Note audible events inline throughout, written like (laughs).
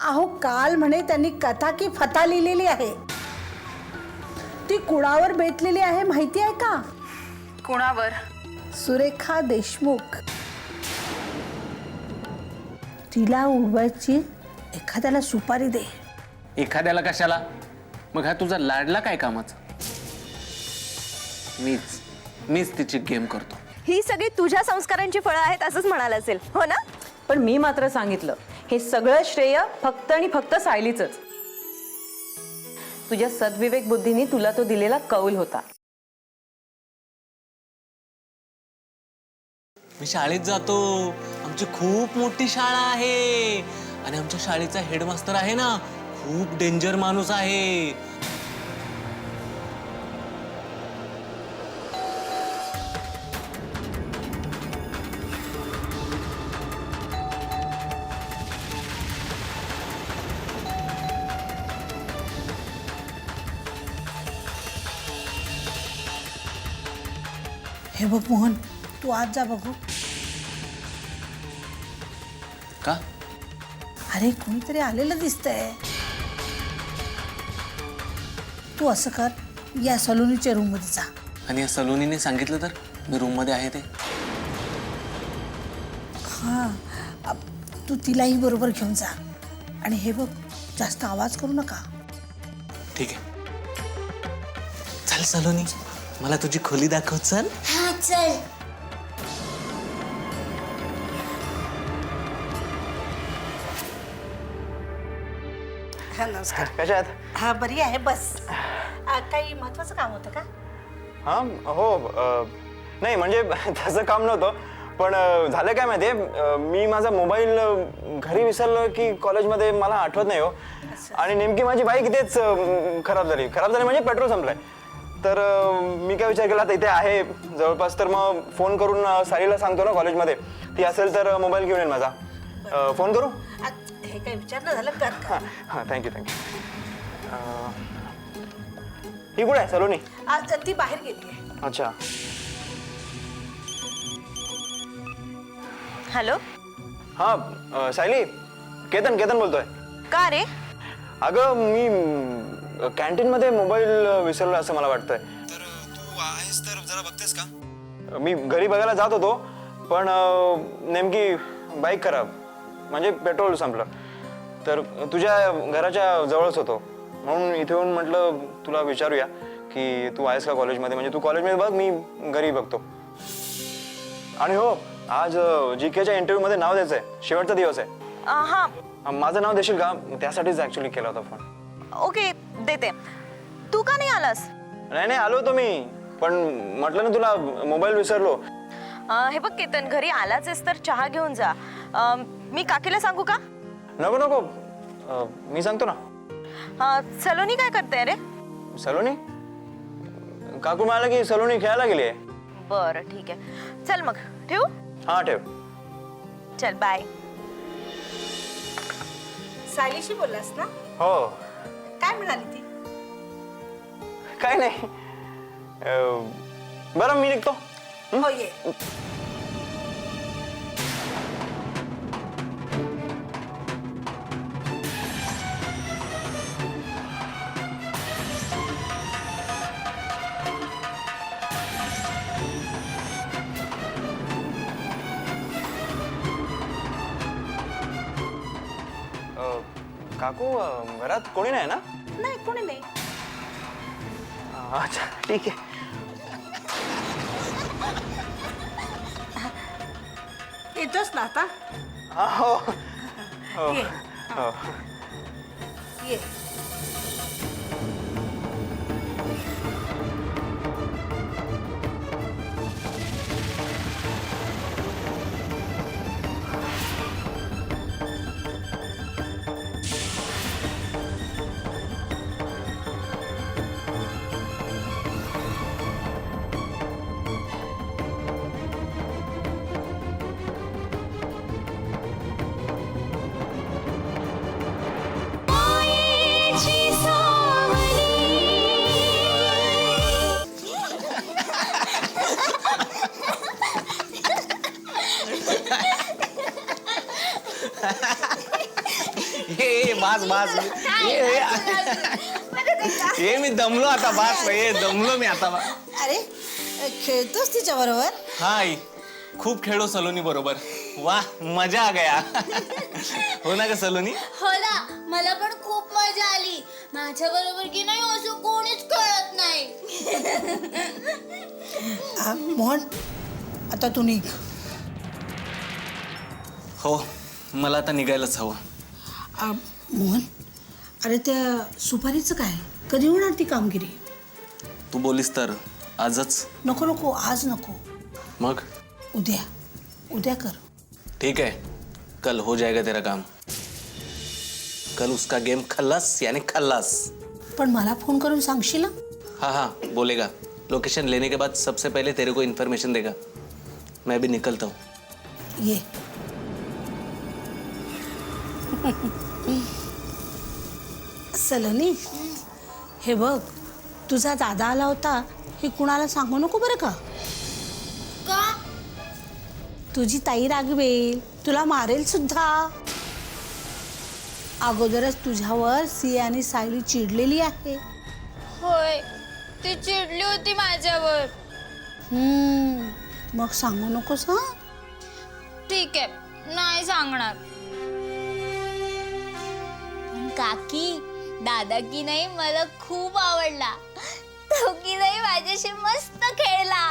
अहो काल म्हणे त्यांनी कथा की फथा लिहिलेली आहे. ती कुणावर बेतलेली आहे माहिती आहे का? कुणावर? सुरेखा देशमुख. तिला उडवायची एखाद्याला सुपारी दे. एखाद्याला कशाला? मग हा तुझा लाडला काय कामाचा? मीच मीच तिची गेम करतो. ही सगळी तुझ्या संस्कारांची फळं आहेत असंच म्हणाल असेल. हो ना? पण मी मात्र सांगितलं हे सगळं श्रेय फक्त आणि फक्त सायलीच तुझ्या सद्विवेक बुद्धीने तुला तो दिलेला कौल होता. मी शाळेत जातो. आमची खूप मोठी शाळा आहे. आणि आमच्या शाळेचा हेडमास्तर आहे ना खूप डेंजर माणूस आहे. बघ मोहन तू आज जा बघू. का? अरे कोणीतरी आलेलं दिसतंय. तू असं कर या सलोनीच्या रूममध्ये जा. आणि या सलोनीने सांगितलं तर? मी रूममध्ये आहे ते. हा तू तिलाही बरोबर घेऊन जा. आणि हे बघ जास्त आवाज करू नका. ठीक आहे. चल सलोनी. मला तुझी खोली दाखव चल. हा नमस्कार. कशा आहेत हा बरी आहे बस. (sighs) आ, काही महत्वाचं काम होतं का? हां हो अ, नाही म्हणजे (laughs) तसं काम नव्हतं पण अ, झालं काय माहिती आहे मी माझा मोबाईल अ, घरी विसरलो की कॉलेजमध्ये मला आठवत नाही हो. आणि नेमकी माझी बाईक अ, खराब झाली. खराब झाली म्हणजे पेट्रोल संपलंय. तर अ, मी काय विचार केला आता इथे आहे. जवळपास तर मग फोन करून अ, साईला सांगतो ना कॉलेजमध्ये. ती असेल तर मोबाईल घेऊन येईल माझा. अ, फोन करू? आ, हे काही विचारणं झालं कर हां हां थँक्यू थँक्यू ही कुठे आहे? सलोनी? आ, ती बाहेर गेली आहे. अच्छा. हॅलो? हा अ, सायली? केतन केतन बोलतोय. का रे? अगं मी अ, कॅन्टीनमध्ये मोबाईल विसरलो असं मला वाटतंय. तर तू आहेस तर जरा बघतेस का? मी घरी बघायला जात होतो पण नेमकी बाईक खराब म्हणजे पेट्रोल संपलं. तर तुझ्या घराच्या जवळच होतो. म्हणून इथे येऊन म्हटलं तुला विचारूया की तू आहेस का कॉलेजमध्ये? म्हणजे तू कॉलेजमध्ये बघ मी घरी बघतो. आणि हो आज जी केच्या इंटरव्ह्यूमध्ये नाव द्यायचं आहे शेवटचा दिवस आहे. हा. माझं नाव देशील का? त्यासाठीच ऍक्च्युली केला होता फोन ओके देते. तू का नाही आलास? नाही नाही आलो होतो मी. पण म्हटलं ना तुला मोबाईल विसरलो. अं, हे बघ केतन घरी आलाच आहेस तर चहा घेऊन जा. अं, मी काकीला सांगू का? नको नको. अ, मी सांगतो ना. अं, सलोनी काय करते रे? सलोनी? काकू म्हणाला की सलोनी खेळायला गेली आहे. बरं ठीक आहे. चल मग ठेवू? हा ठेव. चल बाय. सायलीशी बोललास ना? हो. काय म्हणाली ती? काय नाही. अ, बरं मी निघतो. हो? ये. काकू घरात कोणी नाही ना? नाही कोणी नाही. अच्छा ठीक आहे. येतोस ना आता? हो हो. ये. ये मी दमलो आता बास ये दमलो मी आता. बा- अरे खेळतोस तिच्या बरोबर हा आई खूप खेळलो सलोनी बरोबर. वा मजा आ गया. हो ना ग सलोनी? हो ना मला पण खूप मजा आली. माझ्या बरोबर की नाही असं कोणीच कळत नाही. आ, मोहन आता तू निघ. हो मला आता निघायलाच हवं. आ, मोहन अरे त्या सुपारीचं काय? कधी होणार ती कामगिरी? तू बोलीस तर. आजच. नको नको आज नको. मग? उद्या. उद्या कर. ठीक है कल हो जाएगा तेरा काम. कल उसका गेम खल्लास यानी खल्लास. पण मला फोन करून सांगशील? ना हाँ हाँ बोलेगा. लोकेशन लेने के बाद सबसे पहले तेरे को इन्फॉर्मेशन देगा. मैं भी निकलता हूँ. ये. (laughs) सलोनी हे बघ तुझा दादा आला होता हे कुणाला सांगू नको बरं का? का? तुझी ताई रागवेल तुला मारेल सुद्धा. अगोदरच तुझ्यावर सी आणि सायली चिडलेली आहे. होय ती चिडली होती माझ्यावर. हम्म, मग सांगू नकोस हा? ठीक आहे नाही सांगणार. काकी दादा की नाही मला खूप आवडला. तो की नाही माझ्याशी मस्त खेळला.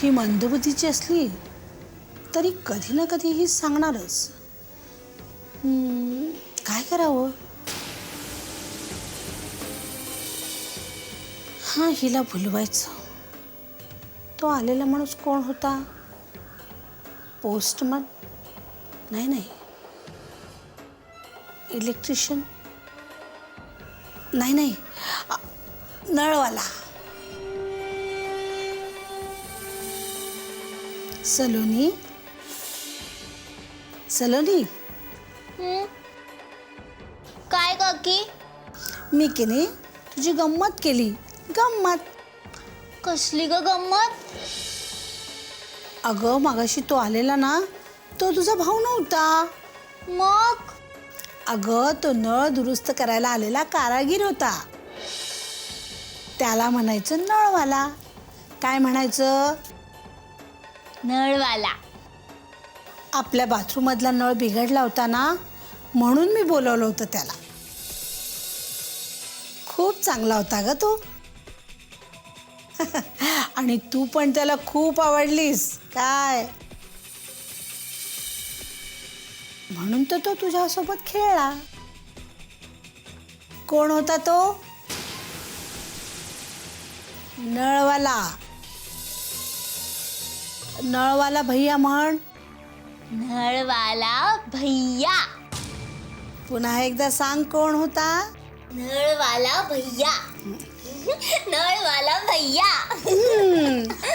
ही मंदबुद्धीची असली तरी कधी ना कधी ही सांगणारच. काय करावं? हा हिला भुलवायचं तो आलेला माणूस कोण होता? पोस्टमन नाही नाही. इलेक्ट्रिशियन नाही नाही. नळवाला. सलोनी? सलोनी? काय काकी मी की नाही तुझी गंमत केली. गंमत. कसली ग गंमत? अगं मागाशी तो आलेला ना तो तुझा भाऊ नव्हता. मग? अगं तो नळ दुरुस्त करायला आलेला कारागीर होता. त्याला म्हणायचं नळवाला. काय म्हणायचं? नळवाला. आपल्या बाथरूममधला नळ बिघडला होता ना म्हणून मी बोलवलं होतं त्याला. खूप चांगला होता ग तो. (laughs) आणि तू पण त्याला खूप आवडलीस. काय? म्हणून तर तो तुझ्यासोबत खेळला. कोण होता तो? नळवाला. नळवाला भैया म्हण. नळवाला भैया. पुन्हा एकदा सांग कोण होता? नळवाला भैया. नळवाला भैया.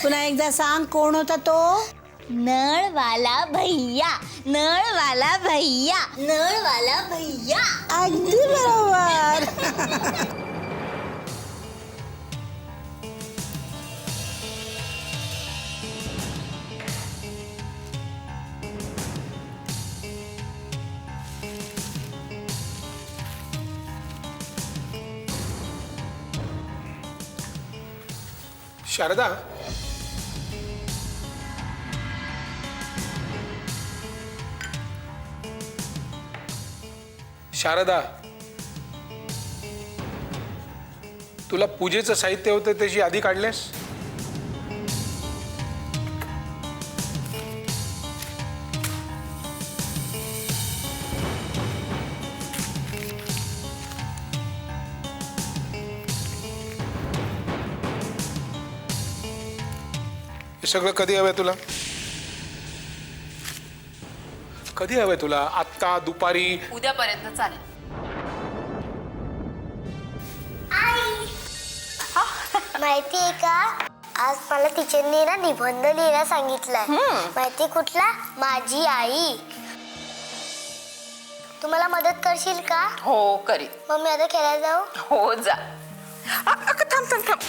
पुन्हा एकदा सांग कोण होता तो? नळवाला भैया नळवाला भैया नळवाला भैया. अगदी बरोबर. शारदा शारदा तुला पूजेचं साहित्य होतं त्याची यादी काढलेस हे सगळं कधी हवंय तुला? कधी हवंय तुला? आत्ता दुपारी? उद्यापर्यंत चालेल. माहितीये का? आज मला टीचरनी ना निबंध लिहायला सांगितलाय. माहिती कुठला? माझी आई. तुम्हाला मदत करशील का? हो करीन. मग मी आता खेळायला जाऊ? हो जा. आ, अगं, थांब थांब थांब.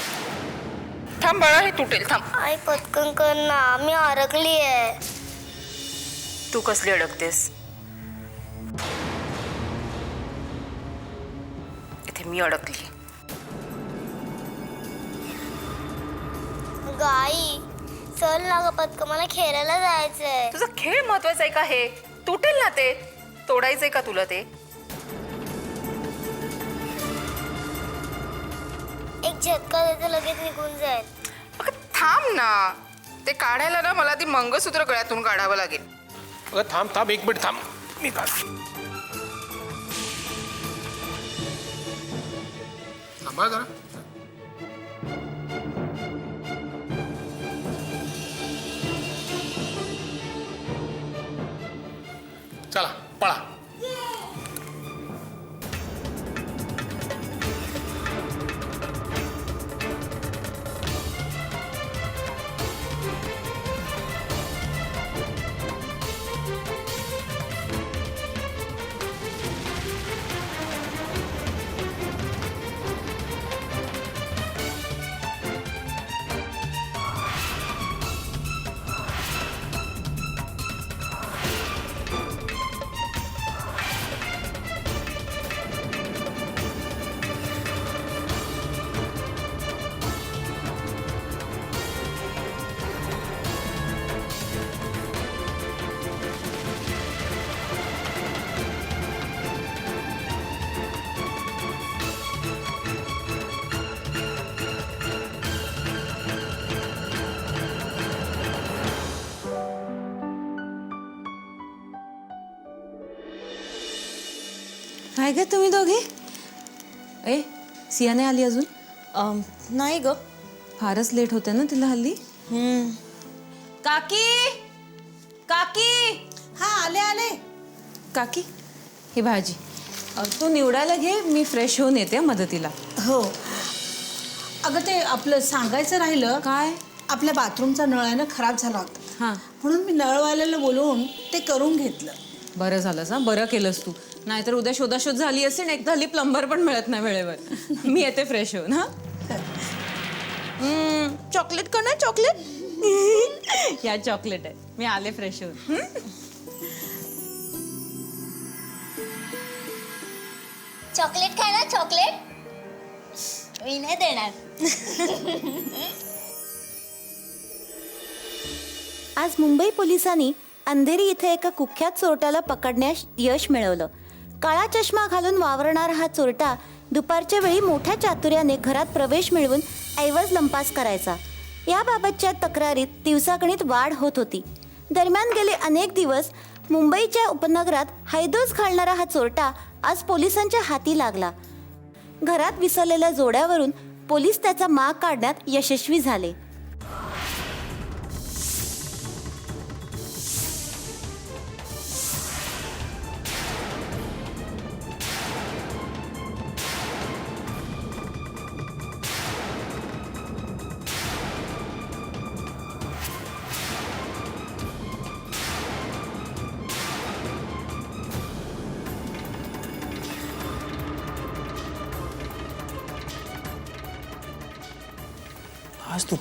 थांब बाळा हे तुटेल थांब. आई पटकन कर ना. मी अडकली आहे. तू कसली अडकतेस? इथे मी अडकली. गाई चल ना ग पटकन मला खेळायला जायचंय. तुझा खेळ महत्त्वाचा आहे का हे? तुटेल ना ते. तोडायचंय का तुला ते? एक झटका देतो लगेच निघून जाईल. अगं थांब ना. ते काढायला ना मला ती मंगळसूत्र गळ्यातून काढावं लागेल. अगं थाम थाम एक मिनट थाम। मी चला पळा काय ग तुम्ही दोघे? ए सिया नाही आली अजून? अम, नाही ग. फारच लेट होते ना तिला हल्ली. काकी! काकी! हा आले आले. काकी ही भाजी. अ, तू निवडायला घे मी फ्रेश होऊन येते मदतीला. हो. अगं ते आपलं सांगायचं राहिलं काय? आपल्या बाथरूमचा नळ आहे ना खराब झाला होता. हां. म्हणून मी नळवाल्याला बोलवून ते करून घेतलं. बरं झालंस हा? बरं केलंस तू. नाहीतर उद्या शोधाशोध झाली आणि एकदा हल्ली प्लंबर पण मिळत नाही वेळेवर. मी येते फ्रेश होऊन हा? चॉकलेट कोण आहे चॉकलेट या चॉकलेट आहे. मी आले फ्रेश होऊन. हं? चॉकलेट खाय ना चॉकलेट मी नाही देणार. आज मुंबई पोलिसांनी अंधेरी इथे एका कुख्यात चोरट्याला पकडण्यास यश मिळवलं. काळा चष्मा घालून वावरणारा हा चोरटा दुपारच्या वेळी मोठ्या चातुर्याने घरात प्रवेश मिळवून ऐवज लंपास करायचा. याबाबतच्या तक्रारीत दिवसागणित वाढ होत होती. दरम्यान गेले अनेक दिवस मुंबईच्या उपनगरात हैदोस घालणारा हा चोरटा आज पोलिसांच्या हाती लागला. घरात विसरलेल्या जोड्यावरून पोलीस त्याचा माग काढण्यात यशस्वी झाले.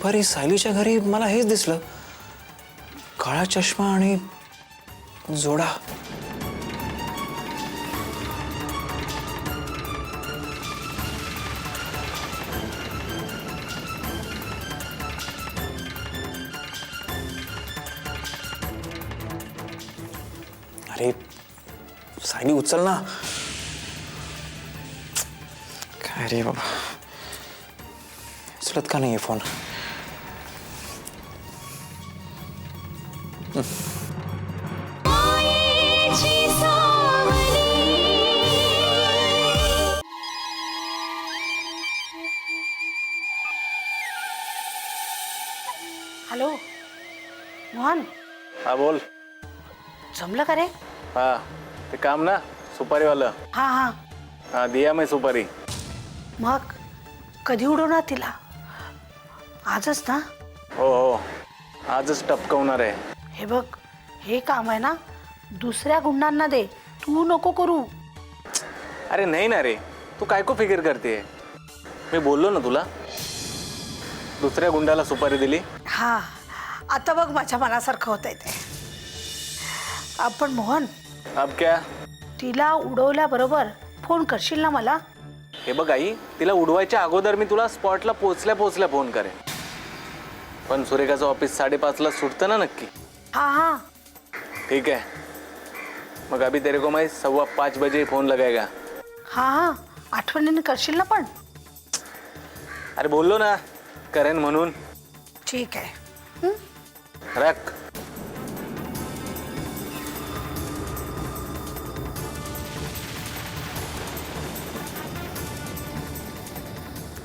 दुपारी सायलीच्या घरी मला हेच दिसलं. काळा चष्मा आणि जोडा. अरे सायली उचल ना. काय अरे बाबा. उचलत का नाही फोन? मोहन? हा बोल। जमलं का रे? हा ते काम ना सुपारीवालं। हा हा। हा दिया मी सुपारी। मग कधी उडवणार तिला? आजच ना? हो हो। आजच टपकवणार आहे। हे बघ हे काम आहे ना दुसऱ्या गुंडांना दे. तू नको करू. अरे नाही ना रे तू काय को फिकर करते? मी बोललो ना तुला. दुसऱ्या गुंडाला सुपारी दिली. हा. आता बघ माझ्या मनासारखं होतंय ते. आपण मोहन अब क्या? तिला उडवल्याबरोबर फोन करशील ना मला? हे बघ आई तिला उडवायच्या अगोदर मी तुला स्पॉटला पोचल्या पोचल्या फोन करेन. पण सुरेखाचं ऑफिस साडेपाचला सुटतं ना नक्की. हा हा. ठीक है मग अभी तेरे को मैं सव्वा पाच बजे फोन लगाएगा. हा हा. आठवणीने करशील ना पण? अरे बोललो ना करेन म्हणून. ठीक आहे. रख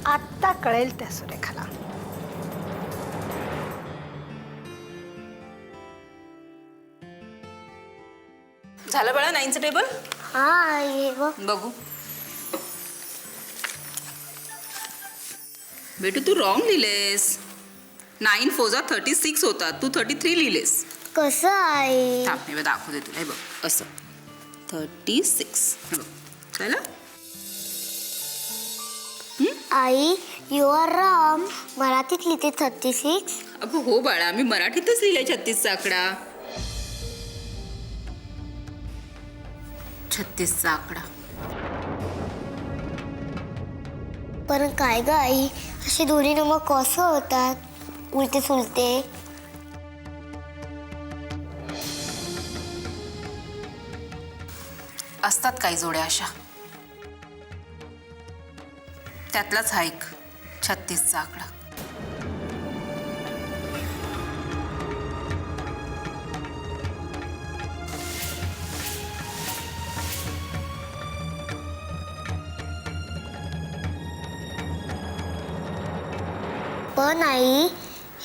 आत्ता कळेल त्या सुरेखाला. झालं बाळा नाईनचं टेबल? हा हे बघ बघू. बेटू तू रॉंग लिहिलेस. नाईन फोजा थर्टी सिक्स होता. तू थर्टी थ्री लिहिलेस. कसं आहे? थांब मी दाखवते तुला. हे बघ असं. Thirty six. बघ कळलं? आई यू आर राम मराठीत लिहिते थर्टी सिक्स. अगं हो बाळा मी मराठीतच लिहिलंय छत्तीसचा आकडा. छत्तीसचा आकडा. पण काय ग आई असे दोन्ही नंबर कसं होतात? उलटे सुलटे असतात काही जोड्या अशा. त्यातलाच हा एक छत्तीसचा आकडा. पण आई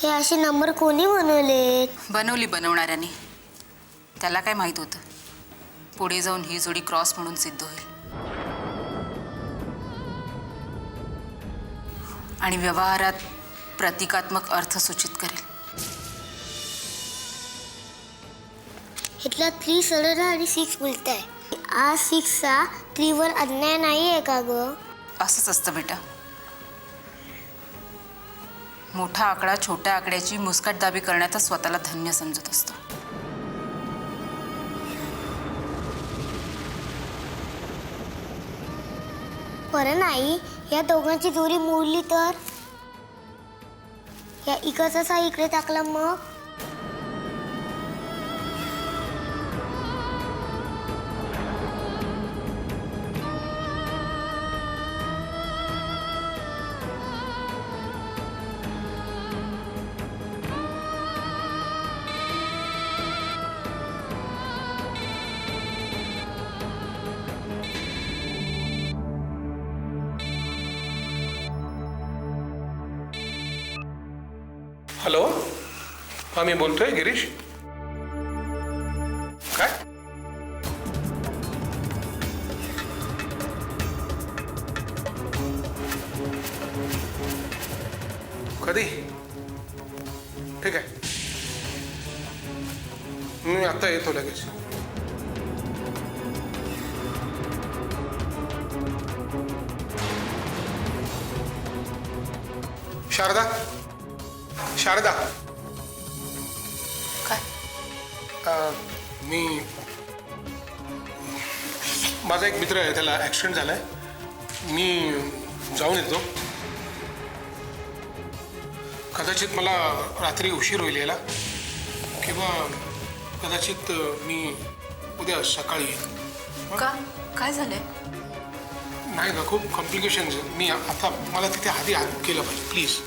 हे असे नंबर कोणी बनवलेत? बनवली बनवणाऱ्याने. त्याला काय माहीत होतं? पुढे जाऊन ही जोडी क्रॉस म्हणून सिद्ध होईल. आणि व्यवहारात प्रतिकात्मक अर्थ सूचित करेल. इथला थ्री सरळ आणि सिक्स उलट आहे. आज सिक्सचा थ्रीवर अन्याय नाही आहे का ग? असंच असतं बेटा. मोठा आकडा छोट्या आकड्याची मुस्कटदाबी करण्याचा स्वतःला धन्य समजत असतो. बरं नाही या दोघांची जोडी मोडली तर? या इकडचा इकडे टाकला मग? हा मी बोलतोय गिरीश. काय? कधी? ठीक आहे. मी आता येतो लगेच. शारदा. शारदा. मी माझा एक मित्र आहे त्याला ॲक्सिडेंट झाला आहे मी जाऊन येतो. कदाचित मला रात्री उशीर होईल यायला किंवा कदाचित मी उद्या सकाळी येईन. का? काय झालंय? नाही ग खूप कॉम्प्लिकेशन मी आता मला तिथे आधी केलं पाहिजे प्लीज